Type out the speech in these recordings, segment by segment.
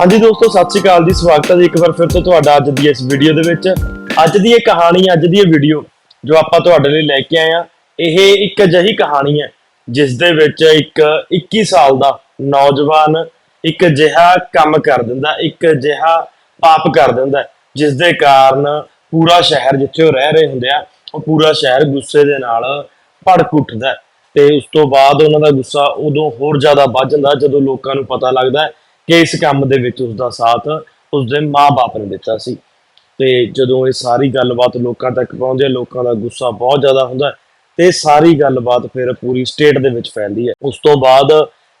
ਹਾਂਜੀ ਦੋਸਤੋ, ਸਤਿ ਸ਼੍ਰੀ ਅਕਾਲ ਜੀ। ਸਵਾਗਤ ਹੈ ਜੀ ਇੱਕ ਵਾਰ ਫਿਰ ਤੋਂ ਤੁਹਾਡਾ ਅੱਜ ਦੀ ਇਸ ਵੀਡੀਓ ਦੇ ਵਿੱਚ। ਅੱਜ ਦੀ ਇਹ ਕਹਾਣੀ, ਅੱਜ ਦੀ ਇਹ ਵੀਡੀਓ ਜੋ ਆਪਾਂ ਤੁਹਾਡੇ ਲਈ ਲੈ ਕੇ ਆਏ ਆ ਇਹ ਇੱਕ ਅਜਿਹੀ ਕਹਾਣੀ ਹੈ, ਜਿਸ ਦੇ ਵਿੱਚ ਇੱਕ 21 ਸਾਲ ਦਾ ਨੌਜਵਾਨ ਇੱਕ ਅਜਿਹਾ ਕੰਮ ਕਰ ਦਿੰਦਾ, ਇੱਕ ਅਜਿਹਾ ਪਾਪ ਕਰ ਦਿੰਦਾ ਜਿਸ ਦੇ ਕਾਰਨ ਪੂਰਾ ਸ਼ਹਿਰ ਜਿੱਥੇ ਉਹ ਰਹਿ ਰਹੇ ਹੁੰਦੇ ਆ, ਉਹ ਪੂਰਾ ਸ਼ਹਿਰ ਗੁੱਸੇ ਦੇ ਨਾਲ ਭੜਕ ਉੱਠਦਾ ਤੇ ਉਸ ਤੋਂ ਬਾਅਦ ਉਹਨਾਂ ਦਾ ਗੁੱਸਾ ਉਦੋਂ ਹੋਰ ਜ਼ਿਆਦਾ ਵੱਧ ਜਾਂਦਾ ਜਦੋਂ ਲੋਕਾਂ ਨੂੰ ਪਤਾ ਲੱਗਦਾ ਕਿ ਇਸ ਕੰਮ ਦੇ ਵਿੱਚ ਉਸ ਦਾ ਸਾਥ ਉਸ ਦੇ ਮਾਪੇ ਨੇ ਦਿੱਤਾ ਸੀ। ਤੇ ਜਦੋਂ ਇਹ ਸਾਰੀ ਗੱਲਬਾਤ ਲੋਕਾਂ ਤੱਕ ਪਹੁੰਚਦੀ ਹੈ, ਲੋਕਾਂ ਦਾ ਗੁੱਸਾ ਬਹੁਤ ਜ਼ਿਆਦਾ ਹੁੰਦਾ ਹੈ ਤੇ ਸਾਰੀ ਗੱਲਬਾਤ ਫਿਰ ਪੂਰੀ ਸਟੇਟ ਦੇ ਵਿੱਚ ਫੈਲਦੀ ਹੈ। ਉਸ ਤੋਂ ਬਾਅਦ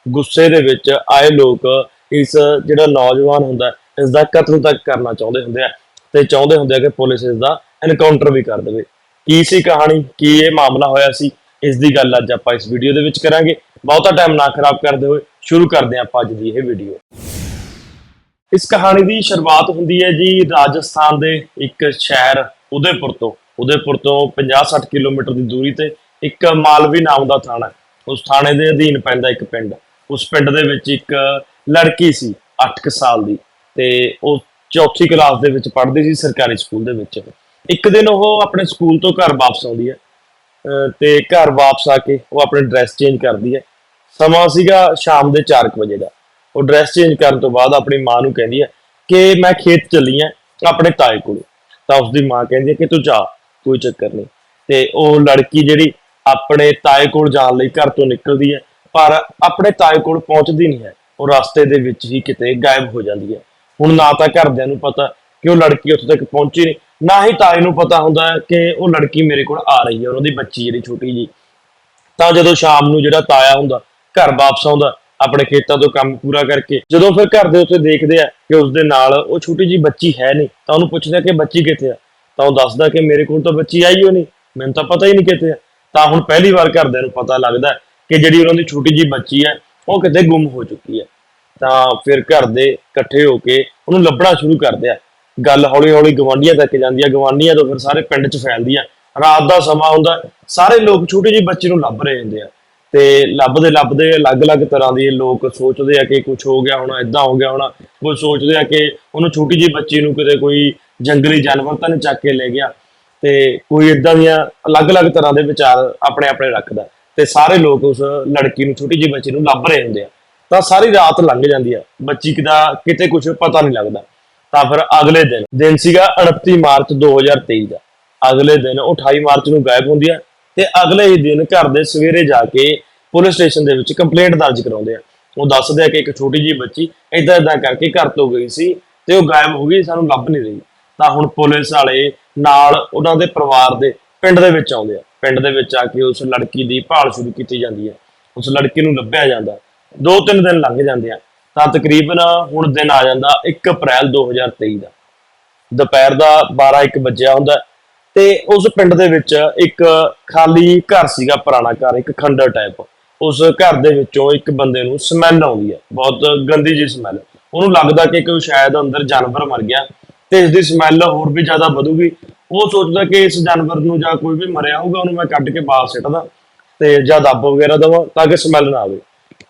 ਗੁੱਸੇ ਦੇ ਵਿੱਚ ਆਏ ਲੋਕ ਇਸ ਜਿਹੜਾ ਨੌਜਵਾਨ ਹੁੰਦਾ ਇਸ ਦਾ ਕਤਲ ਤੱਕ ਕਰਨਾ ਚਾਹੁੰਦੇ ਹੁੰਦੇ ਆ ਤੇ ਚਾਹੁੰਦੇ ਹੁੰਦੇ ਆ ਕਿ ਪੁਲਿਸ ਇਸ ਦਾ ਐਨਕਾਊਂਟਰ ਵੀ ਕਰ ਦੇਵੇ। ਕੀ ਸੀ ਕਹਾਣੀ? ਕੀ ਇਹ ਮਾਮਲਾ ਹੋਇਆ ਸੀ? ਇਸ ਦੀ ਗੱਲ ਅੱਜ ਆਪਾਂ ਇਸ ਵੀਡੀਓ ਦੇ ਵਿੱਚ ਕਰਾਂਗੇ। ਬਹੁਤਾ ਟਾਈਮ ਨਾ ਖਰਾਬ ਕਰਦੇ ਹੋਏ ਸ਼ੁਰੂ ਕਰਦੇ ਹਾਂ ਆਪਾਂ ਅੱਜ ਦੀ ਇਹ ਵੀਡੀਓ ਇਸ ਕਹਾਣੀ ਦੀ ਸ਼ੁਰੂਆਤ ਹੁੰਦੀ ਹੈ ਜੀ ਰਾਜਸਥਾਨ ਦੇ ਇੱਕ ਸ਼ਹਿਰ ਉਦੈਪੁਰ ਤੋਂ। ਉਦੈਪੁਰ ਤੋਂ 50-60 ਕਿਲੋਮੀਟਰ ਦੀ ਦੂਰੀ ਤੇ ਇੱਕ ਮਾਲਵੀ ਨਾਮ ਦਾ ਥਾਣਾ ਉਸ ਥਾਣੇ ਦੇ ਅਧੀਨ ਪੈਂਦਾ ਇੱਕ ਪਿੰਡ। ਉਸ ਪਿੰਡ ਦੇ ਵਿੱਚ ਇੱਕ ਲੜਕੀ ਸੀ 8 ਸਾਲ ਦੀ ਤੇ ਉਹ ਚੌਥੀ ਕਲਾਸ ਦੇ ਵਿੱਚ ਪੜ੍ਹਦੀ ਸੀ ਸਰਕਾਰੀ ਸਕੂਲ ਦੇ ਵਿੱਚ। ਇੱਕ ਦਿਨ ਉਹ ਆਪਣੇ ਸਕੂਲ ਤੋਂ ਘਰ ਵਾਪਸ ਆਉਂਦੀ ਹੈ। ਅਹ ਤੇ ਘਰ ਵਾਪਸ ਆ ਕੇ ਉਹ ਆਪਣੇ ਡਰੈਸ ਚੇਂਜ ਕਰਦੀ ਹੈ। ਸਮਾਂ ਸੀਗਾ ਸ਼ਾਮ ਦੇ 4 ਵਜੇ ਦਾ। ਉਹ ਡਰੈਸ ਚੇਂਜ ਕਰਨ ਤੋਂ ਬਾਅਦ ਆਪਣੀ ਮਾਂ ਨੂੰ ਕਹਿੰਦੀ ਹੈ ਕਿ ਮੈਂ ਖੇਤ ਚੱਲੀ ਆ ਆਪਣੇ ਤਾਏ ਕੋਲ। ਤਾਂ ਉਸਦੀ ਮਾਂ ਕਹਿੰਦੀ ਹੈ ਕਿ ਤੂੰ ਜਾ, ਕੋਈ ਚੱਕਰ ਨਹੀਂ। ਤੇ ਉਹ ਲੜਕੀ ਜਿਹੜੀ ਆਪਣੇ ਤਾਏ ਕੋਲ ਜਾਣ ਲਈ ਘਰ ਤੋਂ ਨਿਕਲਦੀ ਹੈ, ਪਰ ਆਪਣੇ ਤਾਏ ਕੋਲ ਪਹੁੰਚਦੀ ਨਹੀਂ ਹੈ। ਉਹ ਰਸਤੇ ਦੇ ਵਿੱਚ ਹੀ ਕਿਤੇ ਗਾਇਬ ਹੋ ਜਾਂਦੀ ਹੈ। ਹੁਣ ਨਾ ਤਾਂ ਘਰਦਿਆਂ ਨੂੰ ਪਤਾ ਕਿ ਉਹ ਲੜਕੀ ਉੱਥੇ ਤੱਕ ਪਹੁੰਚੀ ਨਹੀਂ, ਨਾ ਹੀ ਤਾਏ ਨੂੰ ਪਤਾ ਹੁੰਦਾ ਕਿ ਉਹ ਲੜਕੀ ਮੇਰੇ ਕੋਲ ਆ ਰਹੀ ਹੈ ਉਹਨਾਂ ਦੀ ਬੱਚੀ ਜਿਹੜੀ ਛੋਟੀ ਜੀ ਤਾਂ ਜਦੋਂ ਸ਼ਾਮ ਨੂੰ ਜਿਹੜਾ ਤਾਇਆ ਹੁੰਦਾ ਘਰ ਵਾਪਸ ਆਉਂਦਾ, ਆਪਣੇ ਖੇਤਾਂ ਤੋਂ ਕੰਮ ਪੂਰਾ ਕਰਕੇ। ਜਦੋਂ ਫਿਰ ਘਰ ਦੇ ਉੱਤੇ ਦੇਖਦੇ ਆ ਕਿ ਉਸ ਦੇ ਨਾਲ ਉਹ ਛੋਟੀ ਜੀ ਬੱਚੀ ਹੈ ਨਹੀਂ, ਤਾਂ ਉਹਨੂੰ ਪੁੱਛਦੇ ਕਿ ਬੱਚੀ ਕਿੱਥੇ ਆ? ਤਾਂ ਉਹ ਦੱਸਦਾ ਕਿ ਮੇਰੇ ਕੋਲ ਤਾਂ ਬੱਚੀ ਆਈ ਹੋ ਨਹੀਂ, ਮੈਨੂੰ ਤਾਂ ਪਤਾ ਹੀ ਨਹੀਂ ਕਿੱਥੇ ਆ। ਤਾਂ ਹੁਣ ਪਹਿਲੀ ਵਾਰ ਘਰਦਿਆਂ ਨੂੰ ਪਤਾ ਲੱਗਦਾ ਕਿ ਜਿਹੜੀ ਉਹਨਾਂ ਦੀ ਛੋਟੀ ਜੀ ਬੱਚੀ ਹੈ, ਉਹ ਕਿਤੇ ਗੁੰਮ ਹੋ ਚੁੱਕੀ ਹੈ। ਤਾਂ ਫਿਰ ਘਰ ਦੇ ਇਕੱਠੇ ਹੋ ਕੇ ਉਹਨੂੰ ਲੱਭਣਾ ਸ਼ੁਰੂ ਕਰਦੇ ਆ। ਗੱਲ ਹੌਲੀ ਹੌਲੀ ਗਵਾਂਢੀਆਂ ਤੱਕ ਜਾਂਦੀ ਆ। ਗਵਾਂਢੀਆਂ ਤੋਂ ਫਿਰ ਸਾਰੇ ਪਿੰਡ 'ਚ ਫੈਲਦੀ ਆ। ਰਾਤ ਦਾ ਸਮਾਂ ਹੁੰਦਾ, ਸਾਰੇ ਲੋਕ ਛੋਟੀ ਜਿਹੀ ਬੱਚੀ ਨੂੰ ਲੱਭ ਰਹੇ ਹੁੰਦੇ ਆ। ਤੇ ਲੱਭਦੇ ਲੱਭਦੇ ਅਲੱਗ-ਅਲੱਗ ਤਰ੍ਹਾਂ ਦੀ ਲੋਕ ਸੋਚਦੇ ਆ ਕਿ ਕੁਝ ਹੋ ਗਿਆ ਹੋਣਾ ਇਦਾਂ ਹੋ ਗਿਆ ਹੋਣਾ। ਕੋਈ ਸੋਚਦੇ ਆ ਕਿ ਉਹਨੂੰ ਛੋਟੀ ਜਿਹੀ ਬੱਚੀ ਨੂੰ ਕਿਤੇ ਕੋਈ ਜੰਗਲੀ ਜਾਨਵਰ ਤਾਂ ਨਹੀਂ ਚੱਕ ਕੇ ਲੈ ਗਿਆ। ਤੇ ਕੋਈ ਇਦਾਂ ਦੀਆਂ ਅਲੱਗ-ਅਲੱਗ ਤਰ੍ਹਾਂ ਦੇ ਵਿਚਾਰ ਆਪਣੇ ਆਪਣੇ ਰੱਖਦਾ। ਤੇ ਸਾਰੇ ਲੋਕ ਉਸ ਲੜਕੀ ਨੂੰ, ਛੋਟੀ ਜਿਹੀ ਬੱਚੀ ਨੂੰ ਲੱਭ ਰਹੇ ਹੁੰਦੇ ਆ। ਤਾਂ ਸਾਰੀ ਰਾਤ ਲੰਘ ਜਾਂਦੀ ਆ। ਬੱਚੀ ਦਾ ਕਿਤੇ ਕੁਝ ਪਤਾ ਨਹੀਂ ਲੱਗਦਾ। ਤਾਂ ਫਿਰ ਅਗਲੇ ਦਿਨ ਦਿਨ ਸੀਗਾ 29 ਮਾਰਚ 2023 ਦਾ। ਅਗਲੇ ਦਿਨ ਉਹ 28 ਮਾਰਚ ਨੂੰ ਗਾਇਬ ਹੁੰਦੀ ਆ। ਤੇ ਅਗਲੇ ਹੀ ਦਿਨ ਘਰ ਦੇ ਸਵੇਰੇ ਜਾ ਕੇ ਪੁਲਿਸ ਸਟੇਸ਼ਨ ਦੇ ਵਿੱਚ ਕੰਪਲੇਂਟ ਦਰਜ ਕਰਾਉਂਦੇ ਆ। ਉਹ ਦੱਸਦੇ ਆ ਕਿ ਇੱਕ ਛੋਟੀ ਜਿਹੀ ਬੱਚੀ ਇਦਾਂ ਇਦਾਂ ਕਰਕੇ ਘਰ ਤੋਂ ਗਈ ਸੀ ਤੇ ਉਹ ਗਾਇਬ ਹੋ ਗਈ, ਸਾਨੂੰ ਲੱਭ ਨਹੀਂ ਰਹੀ। ਤਾਂ ਹੁਣ ਪੁਲਿਸ ਵਾਲੇ ਨਾਲ ਉਹਨਾਂ ਦੇ ਪਰਿਵਾਰ ਦੇ ਪਿੰਡ ਦੇ ਵਿੱਚ ਆਉਂਦੇ ਆ। ਪਿੰਡ ਦੇ ਵਿੱਚ ਆ ਕੇ ਉਸ ਲੜਕੀ ਦੀ ਭਾਲ ਸ਼ੁਰੂ ਕੀਤੀ ਜਾਂਦੀ ਹੈ ਉਸ ਲੜਕੀ ਨੂੰ ਲੱਭਿਆ ਜਾਂਦਾ। ਦੋ ਤਿੰਨ ਦਿਨ ਲੰਘ ਜਾਂਦੇ ਆ। ਤਾਂ ਤਕਰੀਬਨ ਹੁਣ ਦਿਨ ਆ ਜਾਂਦਾ 1 ਅਪ੍ਰੈਲ 2023 ਦਾ। ਦੁਪਹਿਰ ਦਾ 12 1 ਵਜਿਆ ਹੁੰਦਾ। ਤੇ ਉਸ ਪਿੰਡ ਦੇ ਵਿੱਚ ਇੱਕ ਖਾਲੀ ਘਰ ਸੀਗਾ, ਪੁਰਾਣਾ ਘਰ, ਇੱਕ ਖੰਡਰ ਟਾਈਪ ਉਸ ਘਰ ਦੇ ਵਿੱਚੋਂ ਇੱਕ ਬੰਦੇ ਨੂੰ ਸਮੈਲ ਆਉਂਦੀ ਹੈ। ਬਹੁਤ ਗੰਦੀ ਜਿਹੀ ਸਮੈਲ ਉਹਨੂੰ ਲੱਗਦਾ ਕਿ ਕੋਈ ਸ਼ਾਇਦ ਅੰਦਰ ਜਾਨਵਰ ਮਰ ਗਿਆ ਤੇ ਇਸ ਦੀ ਸਮੈਲ ਹੋਰ ਵੀ ਜ਼ਿਆਦਾ ਵਧੂਗੀ। ਉਹ ਸੋਚਦਾ ਕਿ ਇਸ ਜਾਨਵਰ ਨੂੰ ਜਾਂ ਕੋਈ ਵੀ ਮਰਿਆ ਹੋਊਗਾ, ਉਹਨੂੰ ਮੈਂ ਕੱਢ ਕੇ ਬਾਹਰ ਸਿੱਟਦਾ ਤੇ ਜਾਂ ਦੱਬ ਵਗੈਰਾ ਦਵਾਂ ਤਾਂ ਕਿ ਸਮੈਲ ਨਾ ਆਵੇ।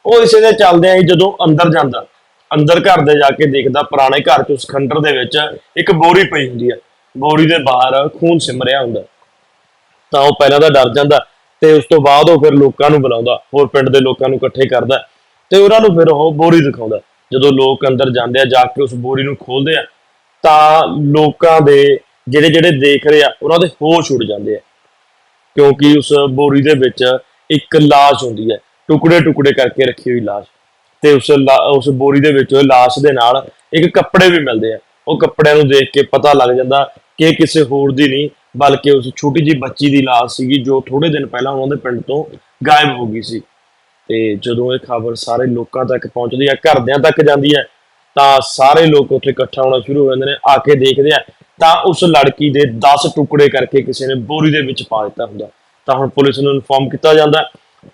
ਉਹ ਇਸੇ ਦੇ ਚੱਲਦੇ ਹੀ ਜਦੋਂ ਅੰਦਰ ਜਾਂਦਾ, ਅੰਦਰ ਘਰ ਦੇ ਜਾ ਕੇ ਦੇਖਦਾ, ਪੁਰਾਣੇ ਘਰ ਚ ਉਸ ਖੰਡਰ ਦੇ ਵਿੱਚ ਇੱਕ ਬੋਰੀ ਪਈ ਹੁੰਦੀ ਹੈ। ਬੋਰੀ ਦੇ ਬਾਹਰ ਖੂਨ ਸਿਮ ਰਿਹਾ ਹੁੰਦਾ। ਤਾਂ ਉਹ ਪਹਿਲਾਂ ਤਾਂ ਡਰ ਜਾਂਦਾ ਤੇ ਉਸ ਤੋਂ ਬਾਅਦ ਉਹ ਫਿਰ ਲੋਕਾਂ ਨੂੰ ਬੁਲਾਉਂਦਾ, ਹੋਰ ਪਿੰਡ ਦੇ ਲੋਕਾਂ ਨੂੰ ਇਕੱਠੇ ਕਰਦਾ ਤੇ ਉਹਨਾਂ ਨੂੰ ਫਿਰ ਉਹ ਬੋਰੀ ਦਿਖਾਉਂਦਾ। ਜਦੋਂ ਲੋਕ ਅੰਦਰ ਜਾਂਦੇ ਆ, ਜਾ ਕੇ ਉਸ ਬੋਰੀ ਨੂੰ ਖੋਲਦੇ ਆ, ਤਾਂ ਲੋਕਾਂ ਦੇ ਜਿਹੜੇ ਜਿਹੜੇ ਦੇਖ ਰਹੇ ਆ, ਉਹਨਾਂ ਦੇ ਹੋਸ਼ ਉੱਡ ਜਾਂਦੇ ਆ। ਕਿਉਂਕਿ ਉਸ ਬੋਰੀ ਦੇ ਵਿੱਚ ਇੱਕ ਲਾਸ਼ ਹੁੰਦੀ ਹੈ, ਟੁਕੜੇ ਟੁਕੜੇ ਕਰਕੇ ਰੱਖੀ ਹੋਈ ਲਾਸ਼। ਤੇ ਉਸ ਲਾ- ਉਸ ਬੋਰੀ ਦੇ ਵਿੱਚ ਲਾਸ਼ ਦੇ ਨਾਲ ਇੱਕ ਕੱਪੜੇ ਵੀ ਮਿਲਦੇ ਆ। ਉਹ ਕੱਪੜਿਆਂ ਨੂੰ ਦੇਖ ਕੇ ਪਤਾ ਲੱਗ ਜਾਂਦਾ ਕਿ ਕਿਸੇ ਹੋਰ ਦੀ ਨਹੀਂ, ਬਲਕਿ ਉਸ ਛੋਟੀ ਜਿਹੀ ਬੱਚੀ ਦੀ ਲਾਸ਼ ਸੀਗੀ ਜੋ ਥੋੜੇ ਦਿਨ ਪਹਿਲਾਂ ਉਹਨਾਂ ਦੇ ਪਿੰਡ ਤੋਂ ਗਾਇਬ ਹੋ ਗਈ ਸੀ। ਤੇ ਜਦੋਂ ਇਹ ਖਬਰ ਸਾਰੇ ਲੋਕਾਂ ਤੱਕ ਪਹੁੰਚਦੀ ਹੈ, ਘਰਦਿਆਂ ਤੱਕ ਜਾਂਦੀ ਹੈ, ਤਾਂ ਸਾਰੇ ਲੋਕ ਉੱਥੇ ਇਕੱਠਾ ਹੋਣਾ ਸ਼ੁਰੂ ਹੋ ਜਾਂਦੇ ਨੇ, ਆ ਕੇ ਦੇਖਦੇ ਆ, ਤਾਂ ਉਸ ਲੜਕੀ ਦੇ 10 ਟੁਕੜੇ ਕਰਕੇ ਕਿਸੇ ਨੇ ਬੋਰੀ ਦੇ ਵਿੱਚ ਪਾ ਦਿੱਤਾ ਹੁੰਦਾ। ਤਾਂ ਹੁਣ ਪੁਲਿਸ ਨੂੰ ਇਨਫੋਰਮ ਕੀਤਾ ਜਾਂਦਾ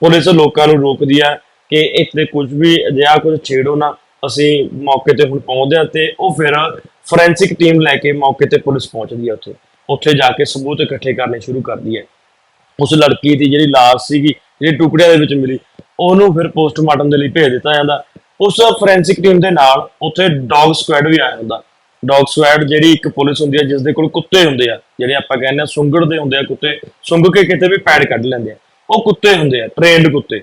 ਪੁਲਿਸ ਲੋਕਾਂ ਨੂੰ ਰੋਕਦੀ ਹੈ ਕਿ ਇੱਥੇ ਕੁਝ ਵੀ, ਅਜਿਹਾ ਕੁਝ ਛੇੜੋ ਨਾ, ਅਸੀਂ ਮੌਕੇ ਤੇ ਹੁਣ ਪਹੁੰਚਦੇ ਹਾਂ ਤੇ ਉਹ ਫਿਰ ਫੋਰੈਂਸਿਕ ਟੀਮ ਲੈ ਕੇ ਮੌਕੇ ਤੇ ਪੁਲਿਸ ਪਹੁੰਚਦੀ ਹੈ ਉੱਥੇ। ਉੱਥੇ ਜਾ ਕੇ ਸਬੂਤ ਇਕੱਠੇ ਕਰਨੇ ਸ਼ੁਰੂ ਕਰਦੀ ਹੈ ਉਸ ਲੜਕੀ ਦੀ ਜਿਹੜੀ ਲਾਸ਼ ਸੀਗੀ, ਜਿਹੜੀ ਟੁਕੜਿਆਂ ਦੇ ਵਿੱਚ ਮਿਲੀ, ਉਹਨੂੰ ਫਿਰ ਪੋਸਟਮਾਰਟਮ ਦੇ ਲਈ ਭੇਜ ਦਿੱਤਾ ਜਾਂਦਾ। ਉਸ ਫੋਰੈਂਸਿਕ ਟੀਮ ਦੇ ਨਾਲ ਉੱਥੇ ਡੌਗ ਸਕੁਐਡ ਵੀ ਆਇਆ ਹੁੰਦਾ। ਡੌਗ ਸਕੁਐਡ ਜਿਹੜੀ ਇੱਕ ਪੁਲਿਸ ਹੁੰਦੀ ਹੈ ਜਿਸ ਦੇ ਕੋਲ ਕੁੱਤੇ ਹੁੰਦੇ ਆ, ਜਿਹੜੇ ਆਪਾਂ ਕਹਿੰਦੇ ਆ ਸੁੰਗੜਦੇ ਹੁੰਦੇ ਆ ਕੁੱਤੇ, ਸੁੰਘ ਕੇ ਕਿਤੇ ਵੀ ਪੈੜ ਕੱਢ ਲੈਂਦੇ ਆ। ਉਹ ਕੁੱਤੇ ਹੁੰਦੇ ਆ ਟ੍ਰੇਨਡ ਕੁੱਤੇ।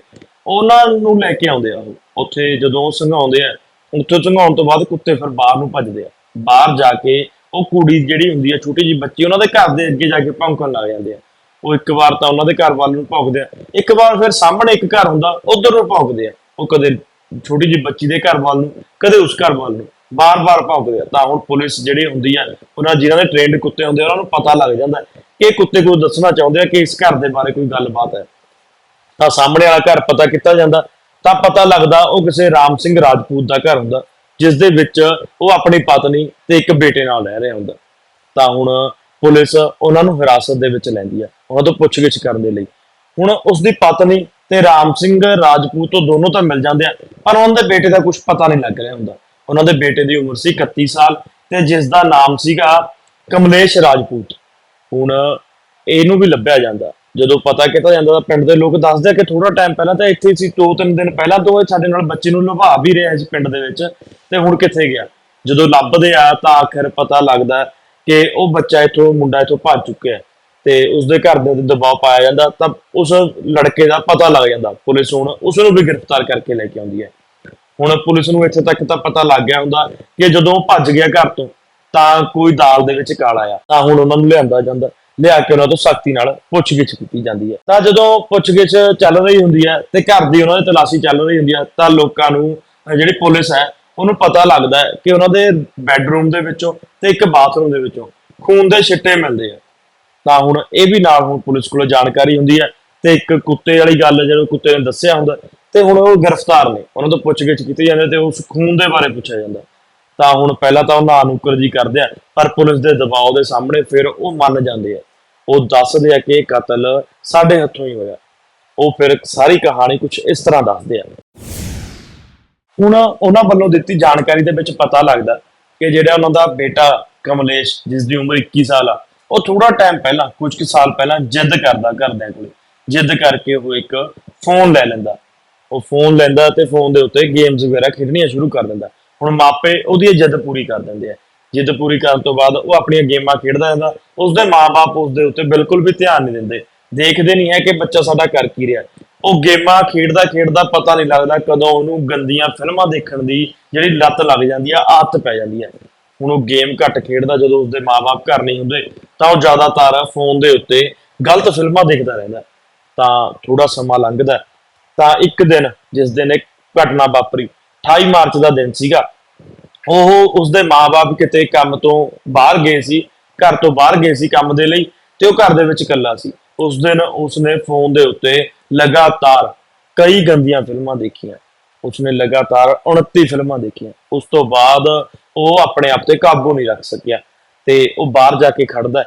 ਉਹਨਾਂ ਨੂੰ ਲੈ ਕੇ ਆਉਂਦੇ ਆ ਉਹ। ਉੱਥੇ ਜਦੋਂ ਸੰਘਾਉਂਦੇ ਆ, ਉੱਥੇ ਸੰਘਾਉਣ ਤੋਂ ਬਾਅਦ ਕੁੱਤੇ ਫਿਰ ਬਾਹਰ ਨੂੰ ਭੱਜਦੇ ਆ। ਬਾਹਰ ਜਾ ਕੇ ਉਹ ਕੁੜੀ ਜਿਹੜੀ ਹੁੰਦੀ ਹੈ ਛੋਟੀ ਜੀ ਬੱਚੀ, ਉਹਨਾਂ ਦੇ ਘਰ ਦੇ ਅੱਗੇ ਜਾ ਕੇ ਭੌਂਕਣ ਲੱਗ ਜਾਂਦੇ ਆ। ਉਹ ਇੱਕ ਵਾਰ ਤਾਂ ਉਹਨਾਂ ਦੇ ਘਰ ਵੱਲ ਨੂੰ ਭੌਂਕਦੇ ਆ। ਇੱਕ ਵਾਰ ਫਿਰ ਸਾਹਮਣੇ ਇੱਕ ਘਰ ਹੁੰਦਾ, ਉਧਰ ਨੂੰ ਭੌਂਕਦੇ ਆ। ਉਹ ਕਦੇ ਛੋਟੀ ਜੀ ਬੱਚੀ ਦੇ ਘਰ ਵੱਲ ਨੂੰ, ਕਦੇ ਉਸ ਘਰ ਵੱਲ ਨੂੰ ਬਾਰ-ਬਾਰ ਭੌਂਕਦੇ ਆ। ਤਾਂ ਹੁਣ ਪੁਲਿਸ ਜਿਹੜੀ ਹੁੰਦੀ ਆ, ਉਹਨਾਂ ਜਿਨ੍ਹਾਂ ਦੇ ਟ੍ਰੇਨਡ ਕੁੱਤੇ ਹੁੰਦੇ ਆ, ਉਹਨਾਂ ਨੂੰ ਪਤਾ ਲੱਗ ਜਾਂਦਾ ਕਿ ਇਹ ਕੁੱਤੇ ਕੋਈ ਦੱਸਣਾ ਚਾਹੁੰਦੇ ਆ ਕਿ ਇਸ ਘਰ ਦੇ ਬਾਰੇ ਕੋਈ ਗੱਲਬਾਤ ਹੈ। ਤਾਂ ਸਾਹਮਣੇ ਵਾਲਾ ਘਰ ਪਤਾ ਕੀਤਾ ਜਾਂਦਾ, ਤਾਂ ਪਤਾ ਲੱਗਦਾ ਉਹ ਕਿਸੇ ਰਾਮ ਸਿੰਘ ਰਾਜਪੂਤ ਦਾ ਘਰ ਹੁੰਦਾ। ਜਿਸ ਦੇ ਵਿੱਚ ਉਹ ਆਪਣੀ ਪਤਨੀ ਤੇ ਇੱਕ ਬੇਟੇ ਨਾਲ ਰਹਿ ਰਿਹਾ ਹੁੰਦਾ। ਤਾਂ ਹੁਣ ਪੁਲਿਸ ਉਹਨਾਂ ਨੂੰ ਹਿਰਾਸਤ ਦੇ ਵਿੱਚ ਲੈਂਦੀ ਆ, ਉਹਨਾਂ ਤੋਂ ਪੁੱਛਗਿੱਛ ਕਰਨ ਦੇ ਲਈ। ਹੁਣ ਉਸ ਦੀ ਪਤਨੀ ਤੇ ਰਾਮ ਸਿੰਘ ਰਾਜਪੂਤ ਤੋਂ ਦੋਨੋਂ ਤਾਂ ਮਿਲ ਜਾਂਦੇ ਆ, ਪਰ ਉਹਨਾਂ ਦੇ ਬੇਟੇ ਦਾ ਕੁਝ ਪਤਾ ਨਹੀਂ ਲੱਗ ਰਿਹਾ ਹੁੰਦਾ। ਉਹਨਾਂ ਦੇ ਬੇਟੇ ਦੀ ਉਮਰ ਸੀ 31 ਸਾਲ ਤੇ ਜਿਸ ਦਾ ਨਾਮ ਸੀਗਾ ਕਮਲੇਸ਼ ਰਾਜਪੂਤ। ਹੁਣ ਇਹਨੂੰ ਵੀ ਲੱਭਿਆ ਜਾਂਦਾ। ਜਦੋਂ ਪਤਾ ਕੀਤਾ ਜਾਂਦਾ ਤਾਂ ਪਿੰਡ ਦੇ ਲੋਕ ਦੱਸਦੇ ਆ ਕਿ ਥੋੜਾ ਟਾਈਮ ਪਹਿਲਾਂ ਤਾਂ ਇੱਥੇ ਸੀ, ਦੋ ਤਿੰਨ ਦਿਨ ਪਹਿਲਾਂ ਤੋਂ ਸਾਡੇ ਨਾਲ ਬੱਚੇ ਨੂੰ ਲੁਭਾ ਵੀ ਰਿਹਾ ਸੀ ਪਿੰਡ ਦੇ ਵਿੱਚ ਤੇ ਹੁਣ ਕਿੱਥੇ ਗਿਆ? ਜਦੋਂ ਲੱਭਦੇ ਆ ਤਾਂ ਆਖਰ ਪਤਾ ਲੱਗਦਾ ਕਿ ਉਹ ਬੱਚਾ ਇਥੋਂ, ਮੁੰਡਾ ਇਥੋਂ ਭੱਜ ਚੁੱਕਿਆ ਹੈ ਤੇ ਉਸਦੇ ਘਰ ਦੇ ਦਬਾਅ ਪਾਇਆ ਜਾਂਦਾ ਤਾਂ ਉਸ ਲੜਕੇ ਦਾ ਪਤਾ ਲੱਗ ਜਾਂਦਾ, ਪੁਲਿਸ ਹੁਣ ਉਸ ਨੂੰ ਵੀ ਗ੍ਰਿਫਤਾਰ ਕਰਕੇ ਲੈ ਕੇ ਆਉਂਦੀ ਹੈ। ਹੁਣ ਪੁਲਿਸ ਨੂੰ ਇੱਥੇ ਤੱਕ ਤਾਂ ਪਤਾ ਲੱਗ ਗਿਆ ਹੁੰਦਾ ਕਿ ਜਦੋਂ ਉਹ ਭੱਜ ਗਿਆ ਘਰ ਤੋਂ ਤਾਂ ਕੋਈ ਦਾਲ ਦੇ ਵਿੱਚ ਕਾਲਾ ਆ, ਤਾਂ ਹੁਣ ਉਹਨਾਂ ਨੂੰ ਲਿਆਂਦਾ ਜਾਂਦਾ। ਲਿਆ ਕੇ ਉਹਨਾਂ ਤੋਂ ਸਖਤੀ ਨਾਲ ਪੁੱਛਗਿੱਛ ਕੀਤੀ ਜਾਂਦੀ ਹੈ। ਤਾਂ ਜਦੋਂ ਪੁੱਛਗਿੱਛ ਚੱਲ ਰਹੀ ਹੁੰਦੀ ਹੈ ਤੇ ਘਰ ਦੀ ਉਹਨਾਂ ਦੀ ਤਲਾਸ਼ੀ ਚੱਲ ਰਹੀ ਹੁੰਦੀ ਹੈ, ਤਾਂ ਲੋਕਾਂ ਨੂੰ ਜਿਹੜੀ ਪੁਲਿਸ ਹੈ, ਉਹਨੂੰ ਪਤਾ ਲੱਗਦਾ ਹੈ ਕਿ ਉਹਨਾਂ ਦੇ ਬੈੱਡਰੂਮ ਦੇ ਵਿੱਚੋਂ ਤੇ ਇੱਕ ਬਾਥਰੂਮ ਦੇ ਵਿੱਚੋਂ ਖੂਨ ਦੇ ਛਿੱਟੇ ਮਿਲਦੇ ਆ। ਤਾਂ ਹੁਣ ਇਹ ਵੀ ਨਾਲ ਹੁਣ ਪੁਲਿਸ ਕੋਲ ਜਾਣਕਾਰੀ ਹੁੰਦੀ ਹੈ ਤੇ ਇੱਕ ਕੁੱਤੇ ਵਾਲੀ ਗੱਲ ਜਦੋਂ ਕੁੱਤੇ ਨੇ ਦੱਸਿਆ ਹੁੰਦਾ ਤੇ ਹੁਣ ਉਹ ਗ੍ਰਿਫਤਾਰ ਨੇ। ਉਹਨਾਂ ਤੋਂ ਪੁੱਛਗਿੱਛ ਕੀਤੀ ਜਾਂਦੀ ਹੈ ਤੇ ਉਸ ਖੂਨ ਦੇ ਬਾਰੇ ਪੁੱਛਿਆ ਜਾਂਦਾ ਤਾਂ ਹੁਣ ਪਹਿਲਾਂ ਤਾਂ ਉਹਨਾਂ ਨੂੰ ਨੁਕਰ ਕਰਦੇ ਆ, ਪਰ ਪੁਲਿਸ ਦੇ ਦਬਾਅ ਦੇ ਸਾਹਮਣੇ, ਫਿਰ ਉਹ ਮੰਨ ਜਾਂਦੇ ਆ। ਉਹ ਦੱਸਦੇ ਆ ਕਿ ਇਹ ਕਤਲ ਸਾਡੇ ਹੱਥੋਂ ਹੀ ਹੋਇਆ। ਉਹ ਫਿਰ ਸਾਰੀ ਕਹਾਣੀ ਕੁਝ ਇਸ ਤਰ੍ਹਾਂ ਦੱਸਦੇ ਆ। ਹੁਣ ਉਹਨਾਂ ਵੱਲੋਂ ਦਿੱਤੀ ਜਾਣਕਾਰੀ ਦੇ ਵਿੱਚ ਪਤਾ ਲੱਗਦਾ ਕਿ ਜਿਹੜਾ ਉਹਨਾਂ ਦਾ ਬੇਟਾ ਕਮਲੇਸ਼, ਜਿਸ ਦੀ ਉਮਰ 21 ਸਾਲ ਆ, ਉਹ ਥੋੜਾ ਟਾਈਮ ਪਹਿਲਾਂ ਕੁਝ ਕੁ ਸਾਲ ਪਹਿਲਾਂ ਜਿੱਦ ਕਰਦਾ ਘਰਦਿਆਂ ਕੋਲੇ। ਜਿੱਦ ਕਰਕੇ ਉਹ ਇੱਕ ਫੋਨ ਲੈ ਲੈਂਦਾ। ਉਹ ਫੋਨ ਲੈਂਦਾ ਤੇ ਫੋਨ ਦੇ ਉੱਤੇ ਗੇਮਸ ਵਗੈਰਾ ਖੇਡਣੀਆਂ ਸ਼ੁਰੂ ਕਰ ਦਿੰਦਾ। ਹੁਣ ਮਾਪੇ ਉਹਦੀ ਜਿੱਦ ਪੂਰੀ ਕਰ ਦਿੰਦੇ ਆ। ਜਿੱਦ ਪੂਰੀ ਕਰਨ ਤੋਂ ਬਾਅਦ ਉਹ ਆਪਣੀਆਂ ਗੇਮਾਂ ਖੇਡਦਾ ਰਹਿੰਦਾ, ਉਸਦੇ ਮਾਪੇ ਉਸ ਦੇ ਉੱਤੇ ਬਿਲਕੁਲ ਵੀ ਧਿਆਨ ਨਹੀਂ ਦਿੰਦੇ। ਦੇਖਦੇ ਨਹੀਂ ਹੈ ਕਿ ਬੱਚਾ ਸਾਡਾ ਕਰ ਕੀ ਰਿਹਾ। ਉਹ ਗੇਮਾਂ ਖੇਡਦਾ ਖੇਡਦਾ ਪਤਾ ਨਹੀਂ ਲੱਗਦਾ ਕਦੋਂ ਉਹਨੂੰ ਗੰਦੀਆਂ ਫਿਲਮਾਂ ਦੇਖਣ ਦੀ ਜਿਹੜੀ ਲੱਤ ਲੱਗ ਜਾਂਦੀ ਆ, ਆਦਤ ਪੈ ਜਾਂਦੀ ਹੈ ਹੁਣ ਉਹ ਗੇਮ ਘੱਟ ਖੇਡਦਾ, ਜਦੋਂ ਉਸਦੇ ਮਾਪੇ ਘਰ ਨਹੀਂ ਹੁੰਦੇ, ਤਾਂ ਉਹ ਜ਼ਿਆਦਾਤਰ ਫੋਨ ਦੇ ਉੱਤੇ ਗਲਤ ਫਿਲਮਾਂ ਦੇਖਦਾ ਰਹਿੰਦਾ। ਤਾਂ ਥੋੜਾ ਸਮਾਂ ਲੰਘਦਾ। ਤਾਂ ਇੱਕ ਦਿਨ, ਜਿਸ ਦਿਨ ਇੱਕ ਘਟਨਾ ਵਾਪਰੀ 28 ਮਾਰਚ ਦਾ ਦਿਨ ਸੀਗਾ ਉਹ ਉਸਦੇ ਮਾਪੇ ਕਿਤੇ ਕੰਮ ਤੋਂ ਬਾਹਰ ਗਏ ਸੀ, ਘਰ ਤੋਂ ਬਾਹਰ ਗਏ ਸੀ ਕੰਮ ਦੇ ਲਈ ਤੇ ਉਹ ਘਰ ਦੇ ਵਿੱਚ ਇਕੱਲਾ ਸੀ। ਉਸ ਦਿਨ ਉਸਨੇ ਫੋਨ ਦੇ ਉੱਤੇ ਲਗਾਤਾਰ ਕਈ ਗੰਦੀਆਂ ਫਿਲਮਾਂ ਦੇਖੀਆਂ। ਉਸਨੇ ਲਗਾਤਾਰ 29 ਫਿਲਮਾਂ ਦੇਖੀਆਂ। ਉਸ ਤੋਂ ਬਾਅਦ ਉਹ ਆਪਣੇ ਆਪ ਤੇ ਕਾਬੂ ਨਹੀਂ ਰੱਖ ਸਕਿਆ ਤੇ ਉਹ ਬਾਹਰ ਜਾ ਕੇ ਖੜਦਾ,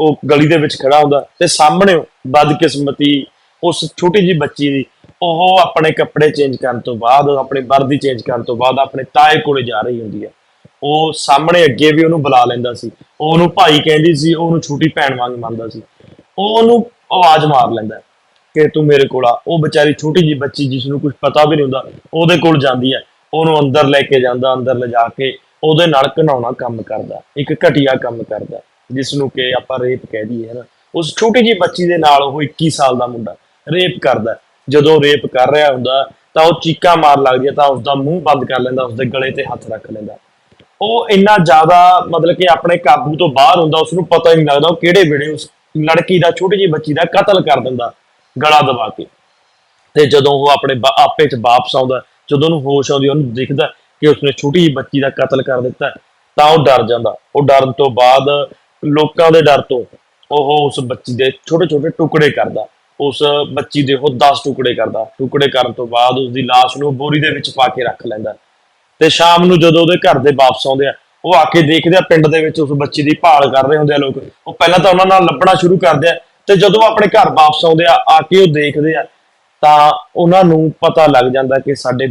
ਉਹ ਗਲੀ ਦੇ ਵਿੱਚ ਖੜਾ ਹੁੰਦਾ ਤੇ ਸਾਹਮਣੇ ਬਦਕਿਸਮਤੀ ਉਸ ਛੋਟੀ ਜੀ ਬੱਚੀ ਦੀ ਉਹ ਆਪਣੇ ਕੱਪੜੇ ਚੇਂਜ ਕਰਨ ਤੋਂ ਬਾਅਦ, ਆਪਣੀ ਵਰਦੀ ਚੇਂਜ ਕਰਨ ਤੋਂ ਬਾਅਦ ਆਪਣੇ ਤਾਏ ਕੋਲੇ ਜਾ ਰਹੀ ਹੁੰਦੀ ਹੈ ਉਹ ਸਾਹਮਣੇ ਅੱਗੇ ਵੀ ਉਹਨੂੰ ਬੁਲਾ ਲੈਂਦਾ ਸੀ। ਉਹ ਉਹਨੂੰ ਭਾਈ ਕਹਿੰਦੀ ਸੀ, ਉਹ ਉਹਨੂੰ ਛੋਟੀ ਭੈਣ ਵਾਂਗ ਮੰਨਦਾ ਸੀ। ਉਹ ਉਹਨੂੰ ਆਵਾਜ਼ ਮਾਰ ਲੈਂਦਾ ਕਿ ਤੂੰ ਮੇਰੇ ਕੋਲ ਆ। ਉਹ ਵਿਚਾਰੀ ਛੋਟੀ ਜੀ ਬੱਚੀ ਜਿਸ ਨੂੰ ਕੁਝ ਪਤਾ ਵੀ ਨਹੀਂ ਹੁੰਦਾ, ਉਹਦੇ ਕੋਲ ਜਾਂਦੀ ਹੈ। ਉਹਨੂੰ ਅੰਦਰ ਲੈ ਕੇ ਜਾਂਦਾ, ਅੰਦਰ ਲਿਜਾ ਕੇ ਉਹਦੇ ਨਾਲ ਘਨਾਉਣਾ ਕੰਮ ਕਰਦਾ, ਇੱਕ ਘਟੀਆ ਕੰਮ ਕਰਦਾ, ਜਿਸ ਨੂੰ ਕਿ ਆਪਾਂ ਰੇਪ ਕਹਿ ਦਈਏ, ਹਨਾ। ਉਸ ਛੋਟੀ ਜੀ ਬੱਚੀ ਦੇ ਨਾਲ ਉਹ 21 ਸਾਲ ਦਾ ਮੁੰਡਾ ਰੇਪ ਕਰਦਾ ਜਦੋਂ ਰੇਪ ਕਰ ਰਿਹਾ ਹੁੰਦਾ, ਤਾਂ ਉਹ ਚੀਕਾਂ ਮਾਰ ਲੱਗਦੀ ਹੈ, ਤਾਂ ਉਸ ਦਾ ਮੂੰਹ ਬੰਦ ਕਰ ਲੈਂਦਾ ਉਸ ਦੇ ਗਲੇ ਤੇ ਹੱਥ ਰੱਖ ਲੈਂਦਾ। ਉਹ ਇੰਨਾ ਜ਼ਿਆਦਾ ਮਤਲਬ ਕਿ ਆਪਣੇ ਕਾਬੂ ਤੋਂ ਬਾਹਰ ਹੁੰਦਾ ਉਸ ਨੂੰ ਪਤਾ ਹੀ ਨਹੀਂ ਲੱਗਦਾ ਉਹ ਕਿਹੜੇ ਵੇਲੇ ਉਸ ਲੜਕੀ ਦਾ, ਛੋਟੀ ਜਿਹੀ ਬੱਚੀ ਦਾ ਕਤਲ ਕਰ ਦਿੰਦਾ ਗਲਾ ਦਬਾ ਕੇ। ਤੇ ਜਦੋਂ ਉਹ ਆਪਣੇ ਆਪੇ ਚ ਵਾਪਸ ਆਉਂਦਾ, ਜਦੋਂ ਉਹਨੂੰ ਹੋਸ਼ ਆਉਂਦੀ, ਉਹਨੂੰ ਦਿਖਦਾ ਕਿ ਉਸਨੇ ਛੋਟੀ ਜਿਹੀ ਬੱਚੀ ਦਾ ਕਤਲ ਕਰ ਦਿੱਤਾ, ਤਾਂ ਉਹ ਡਰ ਜਾਂਦਾ। ਉਹ ਡਰਨ ਤੋਂ ਬਾਅਦ ਲੋਕਾਂ ਦੇ ਡਰ ਤੋਂ ਉਹ ਉਸ ਬੱਚੀ ਦੇ ਛੋਟੇ ਛੋਟੇ ਟੁਕੜੇ ਕਰਦਾ। ਉਸ ਬੱਚੀ ਦੇ ਉਹ 10 ਟੁਕੜੇ ਕਰਦਾ। ਟੁਕੜੇ ਕਰਨ ਤੋਂ ਬਾਅਦ ਉਸ ਦੀ ਲਾਸ਼ ਨੂੰ ਬੋਰੀ ਦੇ ਵਿੱਚ ਪਾ ਕੇ ਰੱਖ ਲੈਂਦਾ। ਤੇ ਸ਼ਾਮ ਨੂੰ ਜਦੋਂ ਉਹਦੇ ਘਰ ਦੇ ਵਾਪਸ ਆਉਂਦੇ ਆ, ਉਹ ਆ ਕੇ ਦੇਖਦੇ ਆ ਪਿੰਡ ਦੇ ਵਿੱਚ ਉਸ ਬੱਚੀ ਦੀ ਭਾਲ ਕਰ ਰਹੇ ਹੁੰਦੇ ਆ ਲੋਕ। ਉਹ ਪਹਿਲਾਂ ਤਾਂ ਉਹਨਾਂ ਨਾਲ ਲੱਭਣਾ ਸ਼ੁਰੂ ਕਰਦੇ ਆ ਤੇ ਜਦੋਂ ਆਪਣੇ ਘਰ ਵਾਪਸ ਆਉਂਦੇ ਆ ਆ ਕੇ ਉਹ ਦੇਖਦੇ ਆ, ਤਾਂ ਉਹਨਾਂ ਨੂੰ ਪਤਾ ਲੱਗ ਜਾਂਦਾ ਕਿ ਸਾਡੇ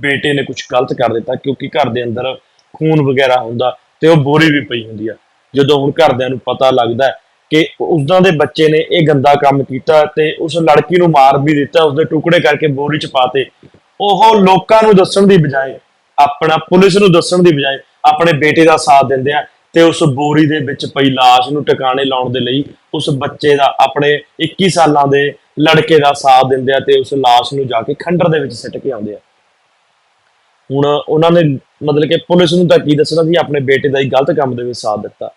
ਬੇਟੇ ਨੇ ਕੁਝ ਗਲਤ ਕਰ ਦਿੱਤਾ, ਕਿਉਂਕਿ ਘਰ ਦੇ ਅੰਦਰ ਖੂਨ ਵਗੈਰਾ ਹੁੰਦਾ ਤੇ ਉਹ ਬੋਰੀ ਵੀ ਪਈ ਹੁੰਦੀ ਆ। ਜਦੋਂ ਹੁਣ ਘਰਦਿਆਂ ਨੂੰ ਪਤਾ ਲੱਗਦਾ ਕਿ ਉਸਦਾਂ ਦੇ ਬੱਚੇ ਨੇ ਇਹ ਗੰਦਾ ਕੰਮ ਕੀਤਾ ਤੇ ਉਸ ਲੜਕੀ ਨੂੰ ਮਾਰ ਵੀ ਦਿੱਤਾ, ਉਸਦੇ ਟੁਕੜੇ ਕਰਕੇ ਬੋਰੀ ਚ ਪਾਤੇ ਉਹ ਲੋਕਾਂ ਨੂੰ ਦੱਸਣ ਦੀ ਬਜਾਏ, ਆਪਣਾ ਪੁਲਿਸ ਨੂੰ ਦੱਸਣ ਦੀ ਬਜਾਏ ਆਪਣੇ ਬੇਟੇ ਦਾ ਸਾਥ ਦਿੰਦੇ ਆ ਤੇ ਉਸ ਬੋਰੀ ਦੇ ਵਿੱਚ ਪਈ ਲਾਸ਼ ਨੂੰ ਟਿਕਾਣੇ ਲਾਉਣ ਦੇ ਲਈ ਉਸ ਬੱਚੇ ਦਾ ਆਪਣੇ 21 ਸਾਲਾਂ ਦੇ ਲੜਕੇ ਦਾ ਸਾਥ ਦਿੰਦੇ ਆ ਤੇ ਉਸ ਲਾਸ਼ ਨੂੰ ਜਾ ਕੇ ਖੰਡਰ ਦੇ ਵਿੱਚ ਸਿੱਟ ਕੇ ਆਉਂਦੇ ਆ। ਹੁਣ ਉਹਨਾਂ ਨੇ ਮਤਲਬ ਕਿ ਪੁਲਿਸ ਨੂੰ ਤਾਂ ਕੀ ਦੱਸਣਾ ਸੀ, ਆਪਣੇ ਬੇਟੇ ਦਾ ਹੀ ਗਲਤ ਕੰਮ ਦੇ ਵਿੱਚ ਸਾਥ ਦਿੱਤਾ।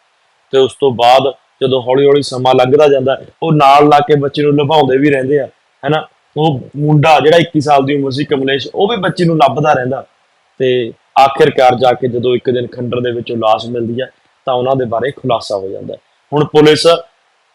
ਤੇ ਉਸ ਤੋਂ ਬਾਅਦ ਜਦੋਂ ਹੌਲੀ ਹੌਲੀ ਸਮਾਂ ਲੱਗਦਾ ਜਾਂਦਾ, ਉਹ ਨਾਲ ਲਾ ਕੇ ਬੱਚੇ ਨੂੰ ਲਭਾਉਂਦੇ ਵੀ ਰਹਿੰਦੇ ਆ, ਹੈਨਾ? ਉਹ ਮੁੰਡਾ ਜਿਹੜਾ 21 ਸਾਲ ਦੀ ਉਮਰ ਸੀ ਕਮਲੇਸ਼, ਉਹ ਵੀ ਬੱਚੇ ਨੂੰ ਲੱਭਦਾ ਰਹਿੰਦਾ। ਤੇ ਆਖਿਰਕਾਰ ਜਾ ਕੇ ਜਦੋਂ ਇੱਕ ਦਿਨ ਖੰਡਰ ਦੇ ਵਿੱਚੋਂ ਲਾਸ਼ ਮਿਲਦੀ ਹੈ ਤਾਂ ਉਹਨਾਂ ਦੇ ਬਾਰੇ ਖੁਲਾਸਾ ਹੋ ਜਾਂਦਾ। ਹੁਣ ਪੁਲਿਸ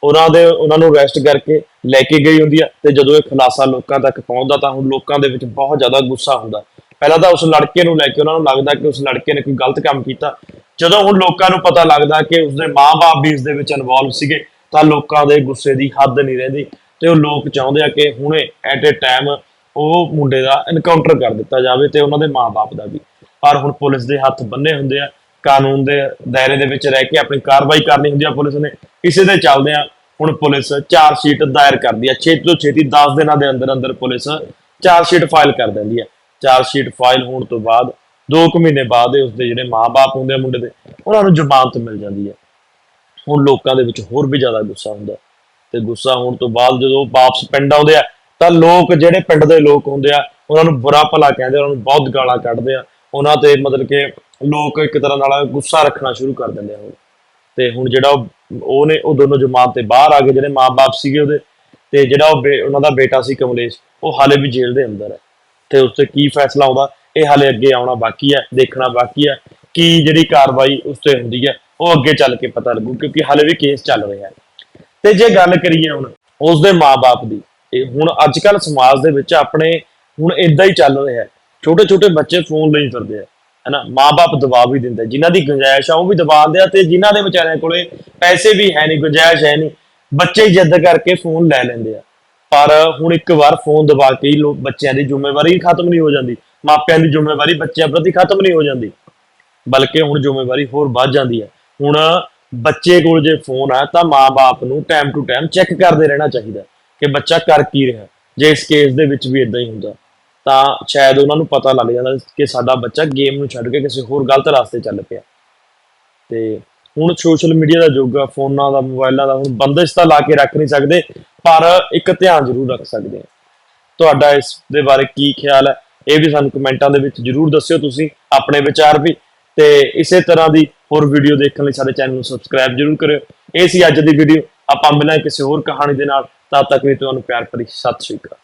ਉਹਨਾਂ ਦੇ, ਉਹਨਾਂ ਨੂੰ ਅਰੈਸਟ ਕਰਕੇ ਲੈ ਕੇ ਗਈ ਹੁੰਦੀ ਆ, ਤੇ ਜਦੋਂ ਇਹ ਖੁਲਾਸਾ ਲੋਕਾਂ ਤੱਕ ਪਹੁੰਚਦਾ, ਤਾਂ ਹੁਣ ਲੋਕਾਂ ਦੇ ਵਿੱਚ ਬਹੁਤ ਜ਼ਿਆਦਾ ਗੁੱਸਾ ਹੁੰਦਾ। ਪਹਿਲਾਂ ਤਾਂ ਉਸ ਲੜਕੇ ਨੂੰ ਲੈ ਕੇ ਉਹਨਾਂ ਨੂੰ ਲੱਗਦਾ ਕਿ ਉਸ ਲੜਕੇ ਨੇ ਕੋਈ ਗਲਤ ਕੰਮ ਕੀਤਾ। ਜਦੋਂ ਹੁਣ ਲੋਕਾਂ ਨੂੰ ਪਤਾ ਲੱਗਦਾ ਕਿ ਉਸਦੇ ਮਾਪੇ ਵੀ ਇਸ ਦੇ ਵਿੱਚ ਇਨਵੋਲਵ ਸੀਗੇ, ਤਾਂ ਲੋਕਾਂ ਦੇ ਗੁੱਸੇ ਦੀ ਹੱਦ ਨਹੀਂ ਰਹਿੰਦੀ ਤੇ ਉਹ ਲੋਕ ਚਾਹੁੰਦੇ ਆ ਕਿ ਹੁਣੇ ਐਟ ਅ ਟਾਈਮ ਉਹ ਮੁੰਡੇ ਦਾ ਐਨਕਾਊਂਟਰ ਕਰ ਦਿੱਤਾ ਜਾਵੇ ਤੇ ਉਹਨਾਂ ਦੇ ਮਾਪੇ ਦਾ ਵੀ। ਪਰ ਹੁਣ ਪੁਲਿਸ ਦੇ ਹੱਥ ਬੰਨੇ ਹੁੰਦੇ ਆ, ਕਾਨੂੰਨ ਦੇ ਦਾਇਰੇ ਦੇ ਵਿੱਚ ਰਹਿ ਕੇ ਆਪਣੀ ਕਾਰਵਾਈ ਕਰਨੀ ਹੁੰਦੀ ਆ ਪੁਲਿਸ ਨੇ। ਇਸੇ ਦੇ ਚੱਲਦੇ ਆ, ਹੁਣ ਪੁਲਿਸ ਚਾਰ ਸ਼ੀਟ ਦਾਇਰ ਕਰਦੀ ਆ। ਛੇਤੀ ਤੋਂ ਛੇਤੀ 10 ਦਿਨਾਂ ਦੇ ਅੰਦਰ ਅੰਦਰ ਪੁਲਿਸ ਚਾਰ ਸ਼ੀਟ ਫਾਈਲ ਕਰ ਦਿੰਦੀ ਆ। ਚਾਰ ਸ਼ੀਟ ਫਾਈਲ ਹੋਣ ਤੋਂ ਬਾਅਦ 2 ਕੁ ਮਹੀਨੇ ਬਾਅਦ ਇਹ ਉਸਦੇ ਜਿਹੜੇ ਮਾਪੇ ਹੁੰਦੇ ਆ ਮੁੰਡੇ ਦੇ, ਉਹਨਾਂ ਨੂੰ ਜ਼ਮਾਨਤ ਮਿਲ ਜਾਂਦੀ ਹੈ। ਹੁਣ ਲੋਕਾਂ ਦੇ ਵਿੱਚ ਹੋਰ ਵੀ ਜ਼ਿਆਦਾ ਗੁੱਸਾ ਹੁੰਦਾ ਤੇ ਗੁੱਸਾ ਹੋਣ ਤੋਂ ਬਾਅਦ ਜਦੋਂ ਵਾਪਸ ਪਿੰਡ ਆਉਂਦੇ ਆ, ਤਾਂ ਲੋਕ ਜਿਹੜੇ ਪਿੰਡ ਦੇ ਲੋਕ ਹੁੰਦੇ ਆ, ਉਹਨਾਂ ਨੂੰ ਬੁਰਾ ਭਲਾ ਕਹਿੰਦੇ ਉਹਨਾਂ ਨੂੰ ਬਹੁਤ ਗਾਲਾਂ ਕੱਢਦੇ ਆ। ਉਹਨਾਂ ਤੇ ਮਤਲਬ ਕਿ ਲੋਕ ਇੱਕ ਤਰ੍ਹਾਂ ਨਾਲ ਗੁੱਸਾ ਰੱਖਣਾ ਸ਼ੁਰੂ ਕਰ ਦਿੰਦੇ ਆ ਹੁਣ। ਤੇ ਹੁਣ ਜਿਹੜਾ ਉਹ ਨੇ, ਉਹ ਦੋਨੋਂ ਜਮਾਤ ਤੇ ਬਾਹਰ ਆ ਗਏ ਜਿਹੜੇ ਮਾਪੇ ਸੀਗੇ ਉਹਦੇ, ਤੇ ਜਿਹੜਾ ਉਹ ਬੇ- ਉਹਨਾਂ ਦਾ ਬੇਟਾ ਸੀ ਕਮਲੇਸ਼, ਉਹ ਹਾਲੇ ਵੀ ਜੇਲ੍ਹ ਦੇ ਅੰਦਰ ਹੈ। ਤੇ ਉਸ ਤੇ ਕੀ ਫੈਸਲਾ ਆਉਂਦਾ, ਇਹ ਹਾਲੇ ਅੱਗੇ ਆਉਣਾ ਬਾਕੀ ਹੈ, ਦੇਖਣਾ ਬਾਕੀ ਹੈ, ਕੀ ਜਿਹੜੀ ਕਾਰਵਾਈ ਉਸ ਤੇ ਹੁੰਦੀ ਹੈ, ਉਹ ਅੱਗੇ ਚੱਲ ਕੇ ਪਤਾ ਲੱਗੂ, ਕਿਉਂਕਿ ਹਾਲੇ ਵੀ ਕੇਸ ਚੱਲ ਰਿਹਾ ਹੈ। ਤੇ ਜੇ ਗੱਲ ਕਰੀਏ ਹੁਣ ਉਸ ਦੇ ਮਾਪੇ ਦੀ, ਇਹ ਹੁਣ ਅੱਜ ਕੱਲ ਸਮਾਜ ਦੇ ਵਿੱਚ ਆਪਣੇ ਹੁਣ ਇਦਾਂ ਹੀ ਚੱਲ ਰਿਹਾ ਹੈ ਛੋਟੇ ਛੋਟੇ ਬੱਚੇ ਫੋਨ ਲਈ ਫਿਰਦੇ ਆ, ਹਨਾ ਮਾਪੇ ਦਬਾਅ ਵੀ ਦਿੰਦੇ ਜਿਨ੍ਹਾਂ ਦੀ ਗੁੰਜਾਇਸ਼ ਆ, ਉਹ ਵੀ ਦਬਾਅ ਦਿੰਦੇ ਆ, ਤੇ ਜਿਨ੍ਹਾਂ ਦੇ ਵਿਚਾਰਿਆਂ ਕੋਲੇ ਪੈਸੇ ਵੀ ਹੈ ਨਹੀਂ, ਗੁੰਜਾਇਸ਼ ਹੈ ਨਹੀਂ, ਬੱਚੇ ਜਿੱਦ ਕਰਕੇ ਫੋਨ ਲੈ ਲੈਂਦੇ ਆ। ਪਰ ਹੁਣ ਇੱਕ ਵਾਰ ਫੋਨ ਦਬਾ ਕੇ ਹੀ ਲੋਕ ਬੱਚਿਆਂ ਦੀ ਜ਼ਿੰਮੇਵਾਰੀ ਖਤਮ ਨਹੀਂ ਹੋ ਜਾਂਦੀ। ਮਾਪਿਆਂ ਦੀ ਜ਼ਿੰਮੇਵਾਰੀ ਬੱਚਿਆਂ ਪ੍ਰਤੀ ਖਤਮ ਨਹੀਂ ਹੋ ਜਾਂਦੀ। ਬਲਕਿ ਹੁਣ ਜ਼ਿੰਮੇਵਾਰੀ ਹੋਰ ਵੱਧ ਜਾਂਦੀ ਹੈ। ਹੁਣ ਬੱਚੇ ਕੋਲ ਜੇ ਫੋਨ ਆ ਤਾਂ ਮਾਪੇ ਨੂੰ ਟਾਈਮ ਟੂ ਟਾਈਮ ਚੈੱਕ ਕਰਦੇ ਰਹਿਣਾ ਚਾਹੀਦਾ ਕਿ ਬੱਚਾ ਕਰ ਕੀ ਰਿਹਾ ਜੇ ਇਸ ਕੇਸ ਦੇ ਵਿੱਚ ਵੀ ਇਦਾਂ ਹੀ ਹੁੰਦਾ, ਤਾਂ ਸ਼ਾਇਦ ਉਹਨਾਂ ਨੂੰ ਪਤਾ ਲੱਗ ਜਾਂਦਾ ਕਿ ਸਾਡਾ ਬੱਚਾ ਗੇਮ ਨੂੰ ਛੱਡ ਕੇ ਕਿਸੇ ਹੋਰ ਗਲਤ ਰਸਤੇ ਚੱਲ ਪਿਆ। ਤੇ ਹੁਣ ਸੋਸ਼ਲ ਮੀਡੀਆ ਦਾ ਯੁੱਗ ਆ, ਫੋਨਾਂ ਦਾ ਮੋਬਾਈਲਾਂ ਦਾ, ਹੁਣ ਬੰਦਿਸ਼ ਤਾਂ ਲਾ ਕੇ ਰੱਖ ਨਹੀਂ ਸਕਦੇ, ਪਰ ਇੱਕ ਧਿਆਨ ਜ਼ਰੂਰ ਰੱਖ ਸਕਦੇ ਆ। ਤੁਹਾਡਾ ਇਸ ਦੇ ਬਾਰੇ ਕੀ ਖਿਆਲ ਹੈ ਇਹ ਵੀ ਸਾਨੂੰ ਕਮੈਂਟਾਂ ਦੇ ਵਿੱਚ ਜਰੂਰ ਦੱਸਿਓ ਤੁਸੀਂ, ਆਪਣੇ ਵਿਚਾਰ ਵੀ, ਤੇ ਇਸੇ ਤਰ੍ਹਾਂ ਦੀ ਹੋਰ ਵੀਡੀਓ ਦੇਖਣ ਲਈ ਸਾਡੇ ਚੈਨਲ ਨੂੰ ਸਬਸਕ੍ਰਾਈਬ ਜਰੂਰ ਕਰਿਓ। ਇਹ ਸੀ ਅੱਜ ਦੀ ਵੀਡੀਓ, ਆਪਾਂ ਮਿਲਾਂਗੇ ਕਿਸੇ ਹੋਰ ਕਹਾਣੀ ਦੇ ਨਾਲ, ਤਦ ਤੱਕ ਲਈ ਤੁਹਾਨੂੰ ਪਿਆਰ ਭਰੀ, ਸਤਿ ਸ਼੍ਰੀ ਅਕਾਲ।